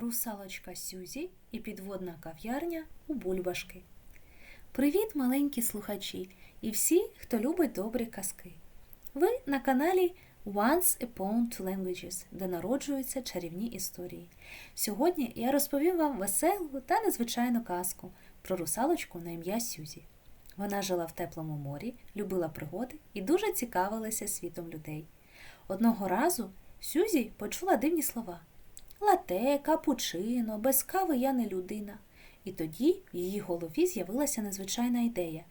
Русалочка Сюзі і підводна кав'ярня у Бульбашки. Привіт, маленькі слухачі і всі, хто любить добрі казки. Ви на каналі Once Upon Two Languages, де народжуються чарівні історії. Сьогодні я розповім вам веселу та незвичайну казку про русалочку на ім'я Сюзі. Вона жила в теплому морі, любила пригоди і дуже цікавилася світом людей. Одного разу Сюзі почула дивні слова. Лате, капучино, без кави я не людина. І тоді в її голові з'явилася незвичайна ідея.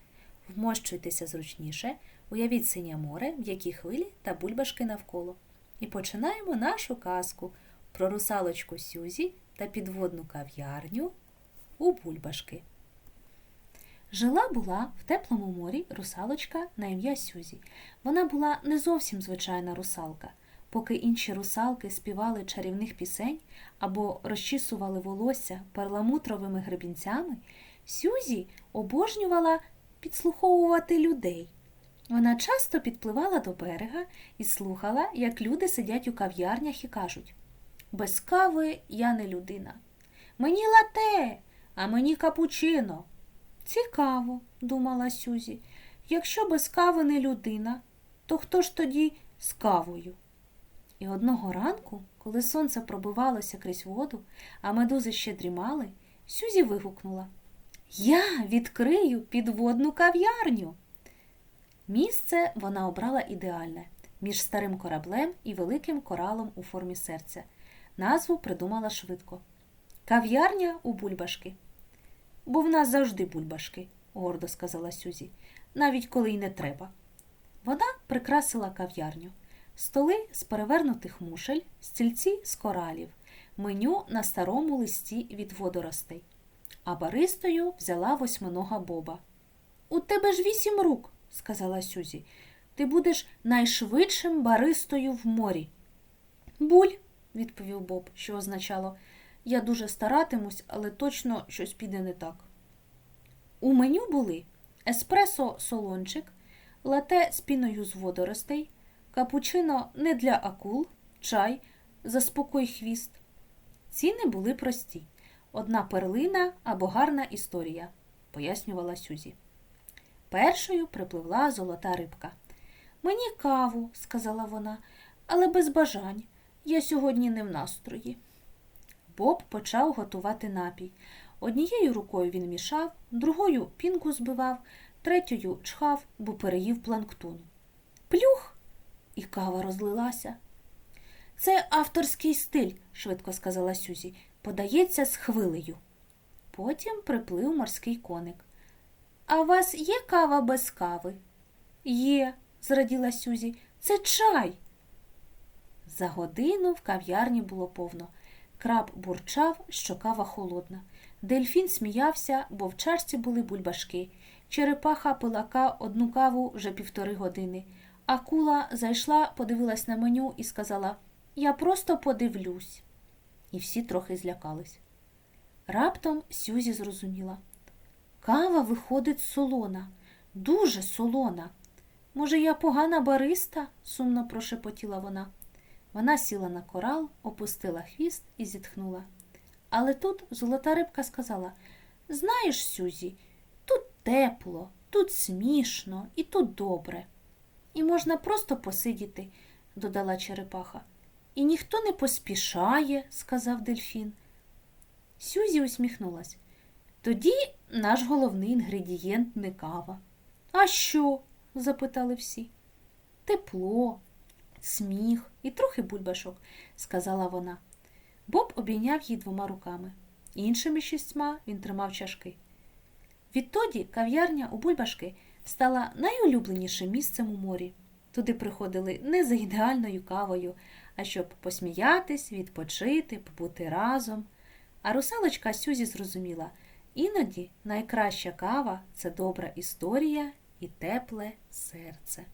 Вмощуйтеся зручніше, уявіть синє море, м'які хвилі та бульбашки навколо. І починаємо нашу казку про русалочку Сюзі та підводну кав'ярню у бульбашки. Жила була в теплому морі русалочка на ім'я Сюзі. Вона була не зовсім звичайна русалка. Поки інші русалки співали чарівних пісень або розчісували волосся перламутровими гребінцями, Сюзі обожнювала підслуховувати людей. Вона часто підпливала до берега і слухала, як люди сидять у кав'ярнях і кажуть Без кави я не людина. Мені лате, а мені капучино. Цікаво, думала Сюзі. Якщо без кави не людина, то хто ж тоді з кавою? І одного ранку, коли сонце пробивалося крізь воду, а медузи ще дрімали, Сюзі вигукнула Я відкрию підводну кав'ярню. Місце вона обрала ідеальне між старим кораблем і великим коралом у формі серця. Назву придумала швидко. Кав'ярня у бульбашки. Бо в нас завжди бульбашки, гордо сказала Сюзі, навіть коли й не треба. Вона прикрасила кав'ярню столи з перевернутих мушель, стільці з коралів, меню на старому листі від водоростей. А баристою взяла восьминога Боба. У тебе ж вісім рук, сказала Сюзі. Ти будеш найшвидшим баристою в морі. Буль, відповів Боб, що означало я дуже старатимусь, але точно щось піде не так. У меню були еспресо солончик, лате з піною з водоростей, капучино не для акул, чай, заспокой хвіст. Ціни були прості одна перлина або гарна історія, пояснювала Сюзі. Першою припливла золота рибка. Мені каву, сказала вона, але без бажань. Я сьогодні не в настрої. Боб почав готувати напій. Однією рукою він мішав, другою пінку збивав, третьою чхав, бо переїв планктон. Плюх! І кава розлилася. Це авторський стиль, швидко сказала Сюзі, подається з хвилею. Потім приплив морський коник. А у вас є кава без кави? Є, зраділа Сюзі. Це чай. За годину в кав'ярні було повно. Краб бурчав, що кава холодна. Дельфін сміявся, бо в чашці були бульбашки. Черепаха пила одну каву вже півтори години. Акула зайшла, подивилась на меню і сказала Я просто подивлюсь. І всі трохи злякались. Раптом Сюзі зрозуміла. Кава виходить солона, дуже солона. Може, я погана бариста? сумно прошепотіла вона. Вона сіла на корал, опустила хвіст і зітхнула. Але тут золота рибка сказала Знаєш, Сюзі, тут тепло, тут смішно і тут добре. І можна просто посидіти, додала черепаха. І ніхто не поспішає, сказав дельфін. Сюзі усміхнулась. Тоді наш головний інгредієнт не кава. А що? запитали всі. Тепло, сміх і трохи бульбашок, сказала вона. Боб обійняв її двома руками. Іншими шістьма він тримав чашки. Відтоді кав'ярня у бульбашки стала найулюбленішим місцем у морі. Туди приходили не за ідеальною кавою, а щоб посміятись, відпочити, побути разом. А русалочка Сюзі зрозуміла іноді найкраща кава це добра історія і тепле серце.